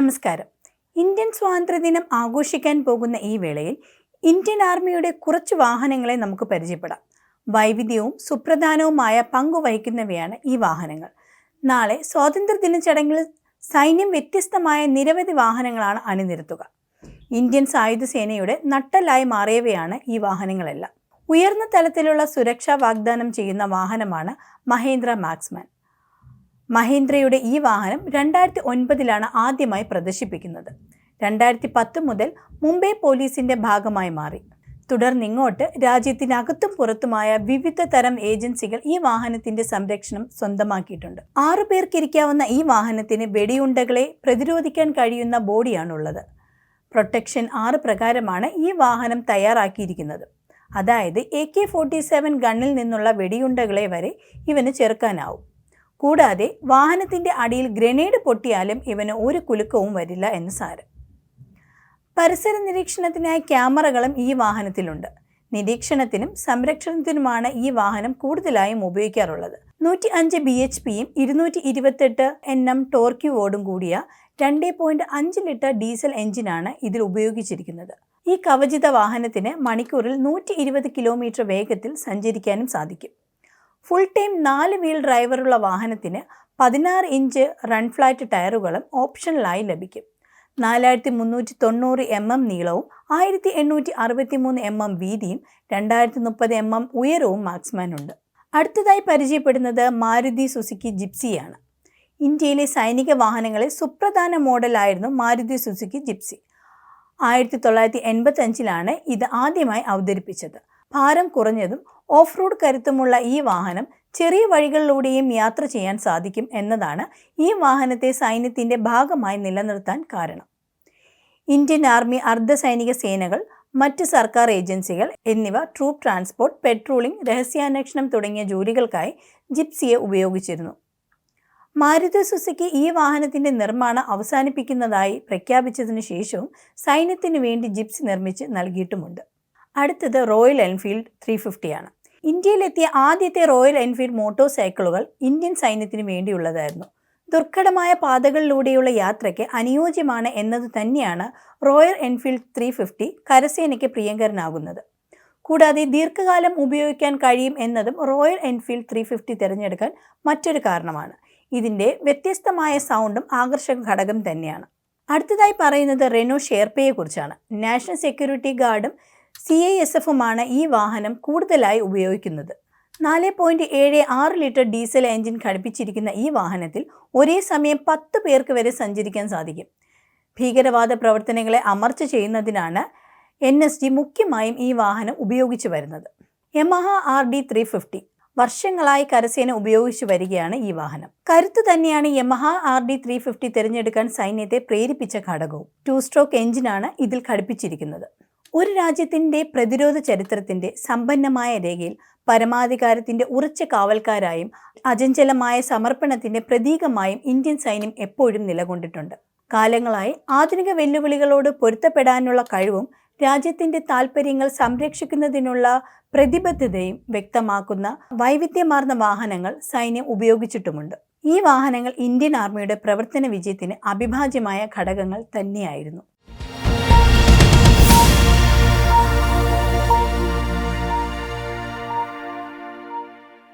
നമസ്കാരം. ഇന്ത്യൻ സ്വാതന്ത്ര്യദിനം ആഘോഷിക്കാൻ പോകുന്ന ഈ വേളയിൽ ഇന്ത്യൻ ആർമിയുടെ കുറച്ച് വാഹനങ്ങളെ നമുക്ക് പരിചയപ്പെടാം. വൈവിധ്യവും സുപ്രധാനവുമായ പങ്കുവഹിക്കുന്നവയാണ് ഈ വാഹനങ്ങൾ. നാളെ സ്വാതന്ത്ര്യദിന ചടങ്ങിൽ സൈന്യം വ്യത്യസ്തമായ നിരവധി വാഹനങ്ങളാണ് അണിനിരത്തുക. ഇന്ത്യൻ സായുധ സേനയുടെ നട്ടലായി മാറിയവയാണ് ഈ വാഹനങ്ങളെല്ലാം. ഉയർന്ന തലത്തിലുള്ള സുരക്ഷ വാഗ്ദാനം ചെയ്യുന്ന വാഹനമാണ് മഹേന്ദ്ര മാക്സ്മാൻ. മഹീന്ദ്രയുടെ ഈ വാഹനം രണ്ടായിരത്തി ഒൻപതിലാണ് ആദ്യമായി പ്രദർശിപ്പിക്കുന്നത്. രണ്ടായിരത്തി പത്ത് മുതൽ മുംബൈ പോലീസിന്റെ ഭാഗമായി മാറി. തുടർന്ന് ഇങ്ങോട്ട് രാജ്യത്തിനകത്തും പുറത്തുമായ വിവിധ തരം ഏജൻസികൾ ഈ വാഹനത്തിന്റെ സംരക്ഷണം സ്വന്തമാക്കിയിട്ടുണ്ട്. ആറു പേർക്കിരിക്കാവുന്ന ഈ വാഹനത്തിന് വെടിയുണ്ടകളെ പ്രതിരോധിക്കാൻ കഴിയുന്ന ബോഡിയാണുള്ളത്. പ്രൊട്ടക്ഷൻ ആറ് പ്രകാരമാണ് ഈ വാഹനം തയ്യാറാക്കിയിരിക്കുന്നത്. അതായത് എ കെ ഫോർട്ടി സെവൻ ഗണ്ണിൽ നിന്നുള്ള വെടിയുണ്ടകളെ വരെ ഇവന് ചെറുക്കാനാവും. കൂടാതെ വാഹനത്തിന്റെ അടിയിൽ ഗ്രനേഡ് പൊട്ടിയാലും ഇവന് ഒരു കുലുക്കവും വരില്ല എന്ന് സാരം. പരിസര നിരീക്ഷണത്തിനായി ക്യാമറകളും ഈ വാഹനത്തിലുണ്ട്. നിരീക്ഷണത്തിനും സംരക്ഷണത്തിനുമാണ് ഈ വാഹനം കൂടുതലായും ഉപയോഗിക്കാറുള്ളത്. നൂറ്റി അഞ്ച് ബി എച്ച് പിയും ഇരുന്നൂറ്റി ഇരുപത്തെട്ട് എൻ എം ടോർക്യുവോടും കൂടിയ രണ്ട് പോയിന്റ് അഞ്ച് ലിറ്റർ ഡീസൽ എഞ്ചിനാണ് ഇതിൽ ഉപയോഗിച്ചിരിക്കുന്നത്. ഈ കവചിത വാഹനത്തിന് മണിക്കൂറിൽ നൂറ്റി ഇരുപത് കിലോമീറ്റർ വേഗത്തിൽ സഞ്ചരിക്കാനും സാധിക്കും. ഫുൾ ടൈം നാല് വീൽ ഡ്രൈവറുള്ള വാഹനത്തിന് പതിനാറ് ഇഞ്ച് റൺ ഫ്ലാറ്റ് ടയറുകളും ഓപ്ഷണലായി ലഭിക്കും. നാലായിരത്തി മുന്നൂറ്റി തൊണ്ണൂറ് എം എം നീളവും ആയിരത്തി എണ്ണൂറ്റി അറുപത്തി മൂന്ന് എം എം വീതിയും രണ്ടായിരത്തി മുപ്പത് എം എം ഉയരവും മാക്സ്മാൻ ഉണ്ട്. അടുത്തതായി പരിചയപ്പെടുന്നത് മാരുതി സുസുക്കി ജിപ്സിയാണ് ഇന്ത്യയിലെ സൈനിക വാഹനങ്ങളിൽ സുപ്രധാന മോഡലായിരുന്നു മാരുതി സുസുക്കി ജിപ്സി. ആയിരത്തി തൊള്ളായിരത്തി എൺപത്തഞ്ചിലാണ് ഇത് ആദ്യമായി അവതരിപ്പിച്ചത്. ഭാരം കുറഞ്ഞതും ഓഫ് റോഡ് കരുത്തുമുള്ള ഈ വാഹനം ചെറിയ വഴികളിലൂടെയും യാത്ര ചെയ്യാൻ സാധിക്കും എന്നതാണ് ഈ വാഹനത്തെ സൈന്യത്തിന്റെ ഭാഗമായി നിലനിർത്താൻ കാരണം. ഇന്ത്യൻ ആർമി അർദ്ധസൈനിക സേനകൾ മറ്റ് സർക്കാർ ഏജൻസികൾ എന്നിവ ട്രൂപ്പ് ട്രാൻസ്പോർട്ട് പെട്രോളിംഗ് രഹസ്യാന്വേഷണം തുടങ്ങിയ ജോലികൾക്കായി ജിപ്സിയെ ഉപയോഗിച്ചിരുന്നു. മാരുതി സുസുക്കി ഈ വാഹനത്തിന്റെ നിർമ്മാണം അവസാനിപ്പിക്കുന്നതായി പ്രഖ്യാപിച്ചതിനു ശേഷവും സൈന്യത്തിനു വേണ്ടി ജിപ്സി നിർമ്മിച്ച് നൽകിയിട്ടുമുണ്ട്. അടുത്തത് റോയൽ എൻഫീൽഡ് ത്രീ ഫിഫ്റ്റിയാണ് ഇന്ത്യയിലെത്തിയ ആദ്യത്തെ റോയൽ എൻഫീൽഡ് മോട്ടോർ സൈക്കിളുകൾ ഇന്ത്യൻ സൈന്യത്തിന് വേണ്ടിയുള്ളതായിരുന്നു. ദുർഘടമായ പാതകളിലൂടെയുള്ള യാത്രയ്ക്ക് അനുയോജ്യമാണ് എന്നത് തന്നെയാണ് റോയൽ എൻഫീൽഡ് ത്രീ ഫിഫ്റ്റി കരസേനയ്ക്ക് പ്രിയങ്കരനാകുന്നത്. കൂടാതെ ദീർഘകാലം ഉപയോഗിക്കാൻ കഴിയും എന്നതും റോയൽ എൻഫീൽഡ് ത്രീ ഫിഫ്റ്റി തിരഞ്ഞെടുക്കാൻ മറ്റൊരു കാരണമാണ്. ഇതിന്റെ വ്യത്യസ്തമായ സൗണ്ടും ആകർഷക ഘടകം തന്നെയാണ്. അടുത്തതായി പറയുന്നത് റെനോ ഷെയർപേയെ കുറിച്ചാണ് നാഷണൽ സെക്യൂരിറ്റി ഗാർഡും സി ഐ എസ് എഫുമാണ് ഈ വാഹനം കൂടുതലായി ഉപയോഗിക്കുന്നത്. നാല് പോയിന്റ് ഏഴ് ആറ് ലിറ്റർ ഡീസൽ എഞ്ചിൻ ഘടിപ്പിച്ചിരിക്കുന്ന ഈ വാഹനത്തിൽ ഒരേ സമയം പത്ത് പേർക്ക് വരെ സഞ്ചരിക്കാൻ സാധിക്കും. ഭീകരവാദ പ്രവർത്തനങ്ങളെ അമർച്ച ചെയ്യുന്നതിനാണ് എൻ എസ് ഡി മുഖ്യമായും ഈ വാഹനം ഉപയോഗിച്ചു വരുന്നത്. Yamaha R D three fifty വർഷങ്ങളായി കരസേന ഉപയോഗിച്ചു വരികയാണ് ഈ വാഹനം. കരുത്ത് തന്നെയാണ് Yamaha R D three fifty തിരഞ്ഞെടുക്കാൻ സൈന്യത്തെ പ്രേരിപ്പിച്ച ഘടകവും. ടു സ്ട്രോക്ക് എഞ്ചിനാണ് ഇതിൽ ഘടിപ്പിച്ചിരിക്കുന്നത്. ഒരു രാജ്യത്തിന്റെ പ്രതിരോധ ചരിത്രത്തിന്റെ സമ്പന്നമായ രേഖയിൽ പരമാധികാരത്തിന്റെ ഉറച്ച കാവൽക്കാരായും അചഞ്ചലമായ സമർപ്പണത്തിന്റെ പ്രതീകമായും ഇന്ത്യൻ സൈന്യം എപ്പോഴും നിലകൊണ്ടിട്ടുണ്ട്. കാലങ്ങളായി ആധുനിക വെല്ലുവിളികളോട് പൊരുത്തപ്പെടാനുള്ള കഴിവും രാജ്യത്തിന്റെ താൽപ്പര്യങ്ങൾ സംരക്ഷിക്കുന്നതിനുള്ള പ്രതിബദ്ധതയും വ്യക്തമാക്കുന്ന വൈവിധ്യമാർന്ന വാഹനങ്ങൾ സൈന്യം ഉപയോഗിച്ചിട്ടുമുണ്ട്. ഈ വാഹനങ്ങൾ ഇന്ത്യൻ ആർമിയുടെ പ്രവർത്തന വിജയത്തിന് അവിഭാജ്യമായ ഘടകങ്ങൾ തന്നെയായിരുന്നു.